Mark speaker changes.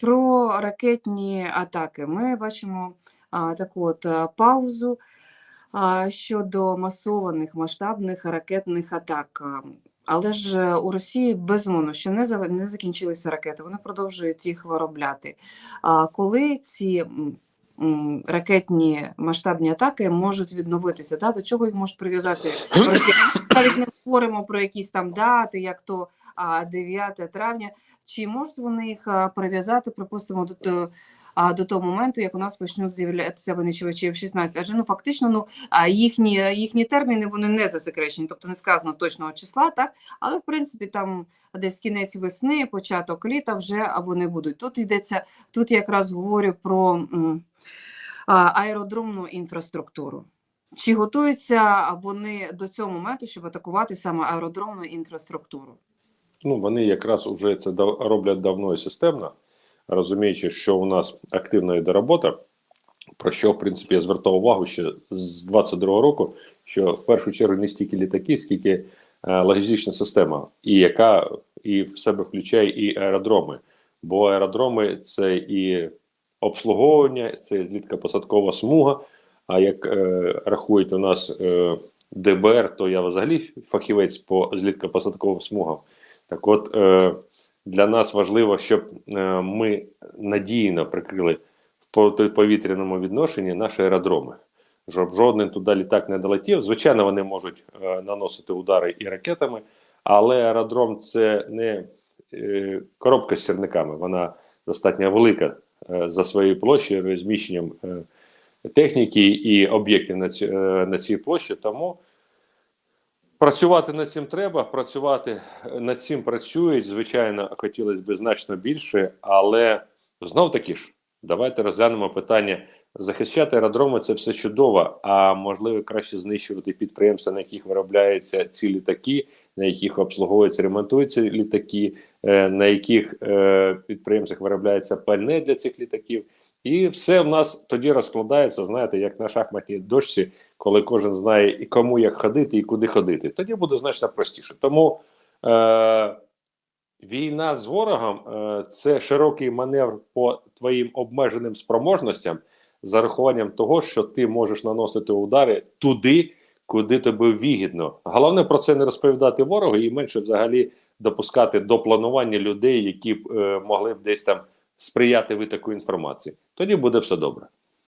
Speaker 1: Про ракетні атаки ми бачимо таку от паузу щодо масованих масштабних ракетних атак. Але ж у Росії безумовно ще не не закінчилися ракети, вони продовжують їх виробляти. А коли ці ракетні масштабні атаки можуть відновитися? Да? До чого їх можуть прив'язати? Росія? Навіть не говоримо про якісь там дати, як то 9 травня. Чи можуть вони їх прив'язати, припустимо, до, до, того моменту, як у нас почнуть з'являтися винищувачі F-16? Адже ну фактично ну, їхні, їхні терміни вони не засекречені, тобто не сказано точного числа, так? Але в принципі там десь кінець весни, початок літа вже вони будуть. Тут йдеться, тут я якраз говорю про аеродромну інфраструктуру. Чи готуються вони до цього моменту, щоб атакувати саме аеродромну інфраструктуру?
Speaker 2: Ну, вони якраз уже це роблять давно і системно, розуміючи, що у нас активна йде робота, про що, в принципі, я звертав увагу ще з 22-го року, що в першу чергу не стільки літаки, скільки е, логістична система, і яка і в себе включає і аеродроми. Бо аеродроми це і обслуговування, це і злітка-посадкова смуга. А як е, рахують у нас е, ДБР, то я взагалі фахівець по злітко-посадковим смугам. Так от е, для нас важливо, щоб е, ми надійно прикрили в повітряному відношенні наші аеродроми, щоб жоден туди літак не долетів. Звичайно, вони можуть е, наносити удари і ракетами, але аеродром це не коробка з сірниками, вона достатньо велика за своєю площею, розміщенням техніки і об'єктів на цій площі. Тому Працювати над цим треба, працювати е, над цим працюють. Звичайно, хотілося б значно більше, але знов таки ж, давайте розглянемо питання. Захищати аеродроми це все чудово, а можливо краще знищувати підприємства, на яких виробляються ці літаки, на яких обслуговуються, ремонтуються літаки, е, на яких е, підприємствах виробляється пальне для цих літаків. І все в нас тоді розкладається, знаєте, як на шахматній дошці, коли кожен знає і кому як ходити, і куди ходити. Тоді буде значно простіше. Тому е, війна з ворогом е, це широкий маневр по твоїм обмеженим спроможностям, за рахуванням того, що ти можеш наносити удари туди, куди тобі вигідно. Головне про це не розповідати ворогу і менше взагалі допускати до планування людей, які б е, могли б десь там сприяти витоку інформації. Тоді буде все добре.